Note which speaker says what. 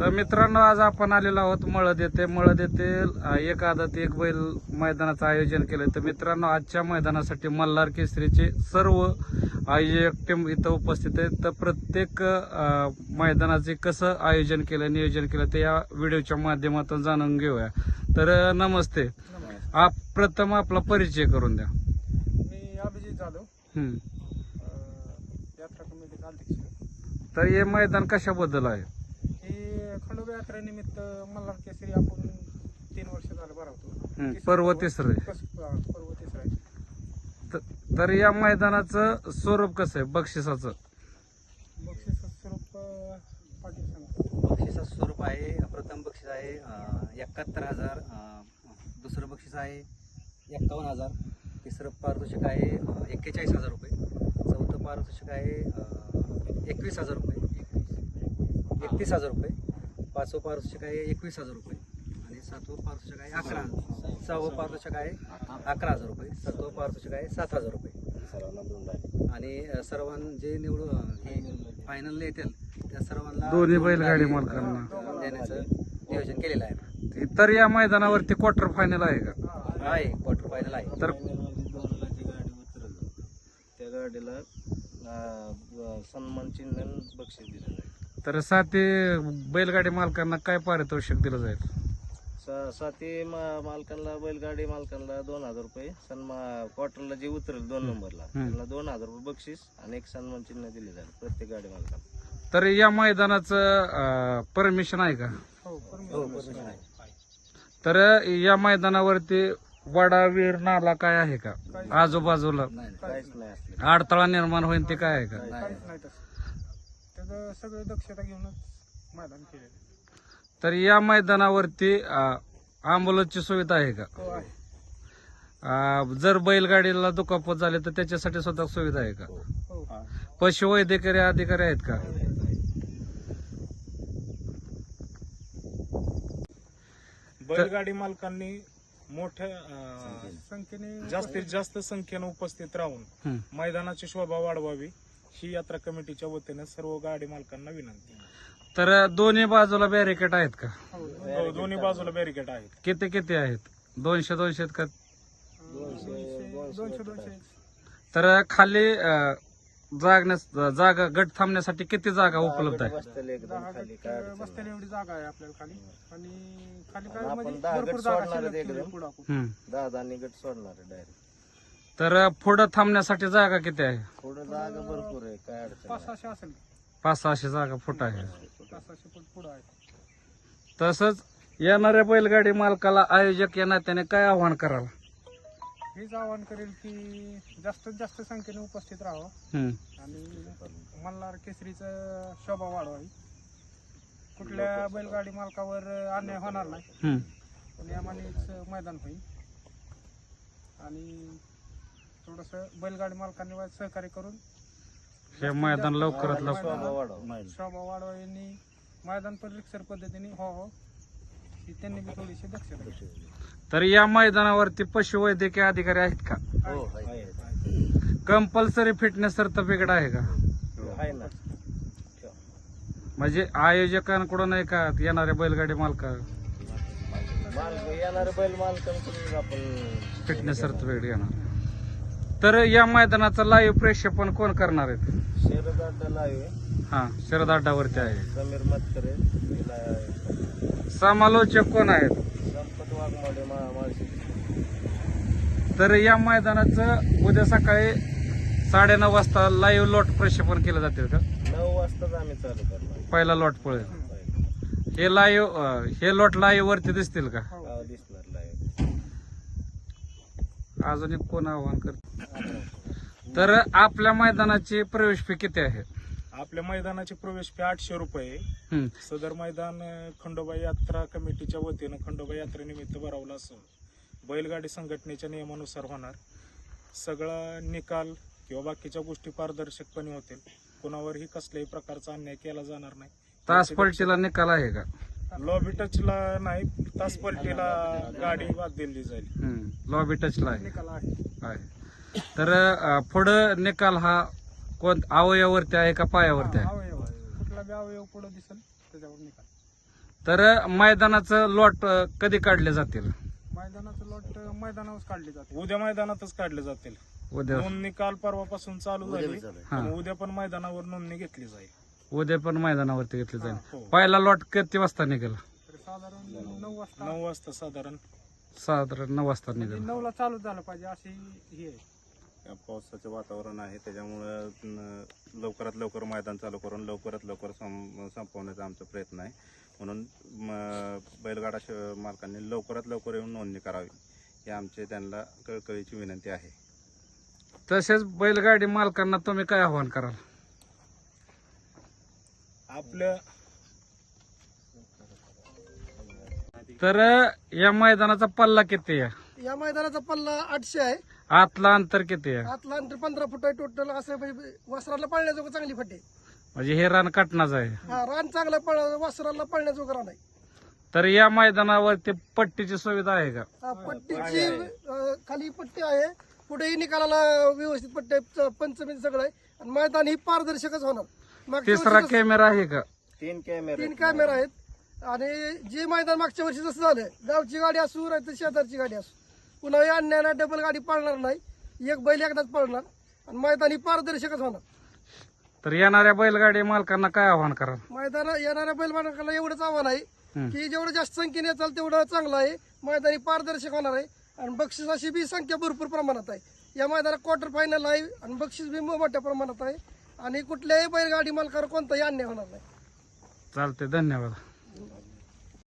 Speaker 1: तर मित्रांनो आज आपण आलेलो आहोत मळद येथे. मळद येथे एक आदत एक बैल मैदानाचं आयोजन केलं तर मित्रांनो आजच्या मैदानासाठी मल्हार केसरीचे सर्व आयोजक टीम इथं उपस्थित आहेत. तर प्रत्येक मैदानाचे कसं आयोजन केलं नियोजन केलं ते या व्हिडिओच्या माध्यमातून जाणून घेऊया. तर नमस्ते. आप प्रथम आपला परिचय करून द्या.
Speaker 2: मी अभिजित जाधव. यात्रा
Speaker 1: तर हे मैदान कशाबद्दल आहे?
Speaker 2: खंडोबा यात्रेनिमित्त मल्हार केसरी आपण तीन वर्ष झालं भरवतो.
Speaker 1: पर्व तिसरं. आहे.
Speaker 2: कस- हा, पर्व तिसरं आहे.
Speaker 1: त- तर या मैदानाचं स्वरूप कसं आहे? बक्षिसाचं.
Speaker 2: बक्षीस स्वरूप अं, पाटील सांगा.
Speaker 3: बक्षिसाचं स्वरूप आहे प्रथम बक्षीस आहे एकाहत्तर हजार दुसरं बक्षीस आहे एक्कावन्न हजार. तिसरं पारितोषिक आहे एक्केचाळीस हजार रुपये. चौथं पारितोषिक आहे एकवीस हजार रुपये. एकतीस हजार रुपये. पाचवं पारितोषिक आहे एकवीस हजार रुपये. आणि सातवं पारितोषिक आहे अकरा सहावं पारितोषिक आहे अकरा हजार रुपये. सातवं पारितोषिक आहे सात हजार रुपये. आणि सर्वांना जे निवडून हे फायनल येतील त्या सर्वांना
Speaker 1: दोन्ही
Speaker 3: दोन
Speaker 1: बैलगाडी
Speaker 3: गाडी,
Speaker 1: मालकांना.
Speaker 3: देण्याचं नियोजन केलेलं आहे.
Speaker 1: तर या मैदानावरती क्वार्टर फायनल आहे का?
Speaker 3: आहे क्वार्टर फायनल आहे.
Speaker 1: तर
Speaker 4: त्या गाडीला सन्मान चिन्ह बक्षीस दिलं जाईल
Speaker 1: तर साथी बैलगाडी मालकांना काय पारितोषिक दिलं जाईल?
Speaker 4: सा- साती मा- मालकांना बैलगाडी मालकांना दोन हजार रुपये. सन्मा क्वार्टरला जे उतरेल दोन नंबरला त्यांना दोन हजार रुपये बक्षीस आणि एक सन्मान चिन्ह दिले जाईल प्रत्येक गाडी मालकाला.
Speaker 1: तर या मैदानाचं परमिशन आहे का?
Speaker 2: हो
Speaker 3: हो
Speaker 2: परमिशन
Speaker 3: permission आहे.
Speaker 1: तर या मैदानावरती वडा वीर नाला काय आहे का? आजूबाजूला
Speaker 3: नाही. नाही.
Speaker 4: काहीच नाही असले.
Speaker 1: अडथळा निर्माण होईल ते काय आहे का?
Speaker 2: सगळं दक्षता घेऊनच मैदान केलेलं
Speaker 1: तर या मैदानावरती अँब्युलन्सची सुविधा आहे का?
Speaker 2: हो आहे.
Speaker 1: जर बैलगाडीला दुखापत झाली तर त्याच्यासाठी सुद्धा सुविधा आहे का?
Speaker 2: हो.
Speaker 1: पशुवैद्यकीय अधिकारी आहेत का?
Speaker 5: बैलगाडी मालकांनी मोठ्या अं,
Speaker 2: संख्येने
Speaker 5: जास्तीत जास्त संख्येनं उपस्थित राहून
Speaker 1: हं.
Speaker 5: मैदानाची शोभा वाढवावी. ही यात्रा कमिटीच्या वतीने सर्व गाडी मालकांना विनंती
Speaker 1: तर दोन्ही बाजूला बॅरिकेड आहेत का?
Speaker 5: हो, दोन्ही बाजूला बॅरिकेड आहेत.
Speaker 1: किती किती आहेत? दोनशे दोनशे आहेत का?
Speaker 2: दोनशे दोनशे. दोनशे
Speaker 1: तर खाली अं, जागण्यास जागा गट थांबण्यासाठी किती जागा उपलब्ध आहे
Speaker 4: बसतेले एकदम
Speaker 2: दहा
Speaker 4: खाली
Speaker 2: गट
Speaker 4: काय अडचण नाही.
Speaker 2: बसतेली एवढी जागा आहे आपल्याला खाली. आणि खाली काय
Speaker 4: आपण
Speaker 2: म्हणजे
Speaker 4: दहा गट
Speaker 2: भरपूर जागा
Speaker 4: सोडणार
Speaker 2: शिल्लक
Speaker 4: आहेत
Speaker 2: ठेवली
Speaker 4: एकदम.
Speaker 2: पुढं आपण.
Speaker 1: हम्म.
Speaker 4: दहा दहा निगट सोडणार आहे डायरेक्ट
Speaker 1: तर पुढं थांबण्यासाठी जागा किती आहे?
Speaker 4: थोडं जागा भरपूर आहे काय अडचण
Speaker 2: पाच
Speaker 4: नाही.
Speaker 2: सहाशे असेल
Speaker 1: पाच सहाशे जागा फुट आहे.
Speaker 2: पाच सहाशे फूट पुढं आहे.
Speaker 1: तसंच येणाऱ्या बैलगाडी मालकाला आयोजक या नात्याने काय आव्हान कराल?
Speaker 2: हेच आवाहन करेल की जास्तीत जास्त संख्येने उपस्थित राहावं.
Speaker 1: हम्म.
Speaker 2: आणि मल्हार केसरीचं शोभा वाढवावी. कुठल्या बैलगाडी मालकावर अन्याय होणार नाही.
Speaker 1: हम्म.
Speaker 2: नियमानेच मैदान होईल. आणि थोडस बैलगाडी मालकांनी सहकार्य करून
Speaker 1: हे मैदान लवकरात लवकर
Speaker 4: शोभा वाढव
Speaker 2: यांनी मैदान पण रिक्सर पद्धतीने व्हावं. ही त्यांनी बी थोडीशी दक्षता.
Speaker 1: तर या मैदानावरती पशुवैद्यकीय अधिकारी आहेत का?
Speaker 4: हो आहे.
Speaker 1: कंपल्सरी फिटनेस सर्टिफिकेट आहे का?
Speaker 4: आहे ना.
Speaker 1: म्हणजे आयोजकांकडून आहे का येणाऱ्या बैलगाडी मालका?
Speaker 4: मालक येणारे बैल मालकांकडून आपण
Speaker 1: फिटनेस सर्टिफिकेट घेणार. तर या मैदानाचं लाईव्ह प्रेक्षेपण कोण करणार आहेत?
Speaker 4: शरद अड्डाला आहे.
Speaker 1: हा शरद अड्डावरती आहे.
Speaker 4: समीर मतकरे तिला
Speaker 1: समालोचक कोण आहेत?
Speaker 4: संपत वाघमाडे मा माळशी.
Speaker 1: तर या मैदानाचं उद्या सकाळी साडेनऊ वाजता लाईव्ह लॉट प्रक्षेपण केलं जातील का?
Speaker 4: नऊ वाजताच आम्ही चालू करणार.
Speaker 1: पहिला लॉट पळेल. हे लाईव्ह हे लॉट लाईव्ह वरती दिसतील का
Speaker 2: हो.
Speaker 4: गाव दिसणार लाईव्ह
Speaker 1: अजून एक कोण आव्हान कर तर आपल्या मैदानाची प्रवेश फी किती आहे?
Speaker 5: आपल्या मैदानाची प्रवेश फी आठशे रुपये. सदर मैदान खंडोबा यात्रा कमिटीच्या वतीनं खंडोबा यात्रेनिमित्त भरवलं असून बैलगाडी संघटनेच्या नियमानुसार होणार. सगळा निकाल किंवा बाकीच्या गोष्टी पारदर्शकपणे होतील. कुणावरही कसल्याही प्रकारचा अन्याय केला जाणार नाही.
Speaker 1: तास पलटीला निकाल आहे का?
Speaker 5: लॉबी टचला नाही तास पलटीला गाडी बाद दिली जाईल.
Speaker 1: लॉबी टचला आहे.
Speaker 2: निकाल आहे.
Speaker 1: तर अं, पुढं निकाल हा कोण अवयवावरती आहे का पायावरती आहे?
Speaker 2: अवयव कुठला बी अवयव पुढे दिसेल त्याच्यावर निकाल.
Speaker 1: तर मैदानाचं लॉट अ, कधी काढले जातील?
Speaker 2: मैदानाचं लॉट मैदानावर काढले जाते.
Speaker 5: उद्या मैदानातच काढले जातील.
Speaker 1: उद्या.
Speaker 5: नोंदणी काल परवापासून चालू झाली. पण उद्या पण मैदानावर नोंदणी घेतली जाईल.
Speaker 1: उद्या पण मैदानावरती घेतले जाईल.
Speaker 5: हो.
Speaker 1: पहिला लॉट किती वाजता निघेल?
Speaker 2: तर साधारण नऊ वाजता.
Speaker 5: नऊ वाजता साधारण.
Speaker 1: साधारण नऊ वाजता
Speaker 2: म्हणजे
Speaker 1: निघेल.
Speaker 2: नऊला चालू झालं पाहिजे अशी ही आहे.
Speaker 6: पावसाचं वातावरण आहे त्याच्यामुळं न- लवकरात लवकर मैदान चालू करून लवकरात लवकर सं- संपवण्याचा आमचा प्रयत्न आहे. म्हणून म- बैलगाडा श- मालकांनी लवकरात लवकर येऊन नोंदणी करावी ही आमची त्यांना कळकळीची विनंती आहे.
Speaker 1: तसेच बैलगाडी मालकांना तुम्ही काय आव्हान कराल?
Speaker 5: आपल्या
Speaker 1: तर या मैदानाचा पल्ला किती आहे?
Speaker 7: या मैदानाचा पल्ला आठशे आहे.
Speaker 1: आतला अंतर किती आहे?
Speaker 7: आतला अंतर पंधरा फूट आहे टोटल असं म्हणजे वस्त्राला पळण्याजोगं चांगली फटे
Speaker 1: म्हणजे हे रान कटणाच आहे.
Speaker 7: हा रान चांगलं पळ वस्त्राला पळण्याजोगं रान आहे.
Speaker 1: तर या मैदानावरती पट्टीची सुविधा आहे का?
Speaker 7: हा, पट्टीची अं, खाली पट्टी आहे. पुढेही निकालाला व्यवस्थित पट्टी आहे च- पंचमी सगळं आहे. आणि मैदान ही पारदर्शकच होणार.
Speaker 1: तिसरा कॅमेरा आहे का?
Speaker 4: तीन कॅमेरे
Speaker 7: तीन कॅमेरा आहेत. आणि जे मैदान मागच्या वर्षी जसं झालं गावची गाडी असू नाही तर शेजारची गाडी असू पुन्हा अन्यायाला डबल गाडी पळणार नाही. एक बैल एकदाच पळणार. आणि मैदान पारदर्शकच होणार.
Speaker 1: तर येणाऱ्या बैलगाडी मालकांना काय आव्हान कराल?
Speaker 7: मैदान येणाऱ्या बैलमालकाला एवढंच आव्हान आहे. की जेवढं जास्त संख्येने येचाल तेवढं चांगलं आहे. मैदानी पारदर्शक होणार आहे. आणि बक्षिसाची बी संख्या भरपूर प्रमाणात आहे. या मैदानात क्वार्टर फायनल आहे आणि बक्षीस बी मोठ्या प्रमाणात आहे. आणि कुठल्याही बैलगाडी मालकावर कोणताही अन्याय होणार नाही.
Speaker 1: चालते धन्यवाद.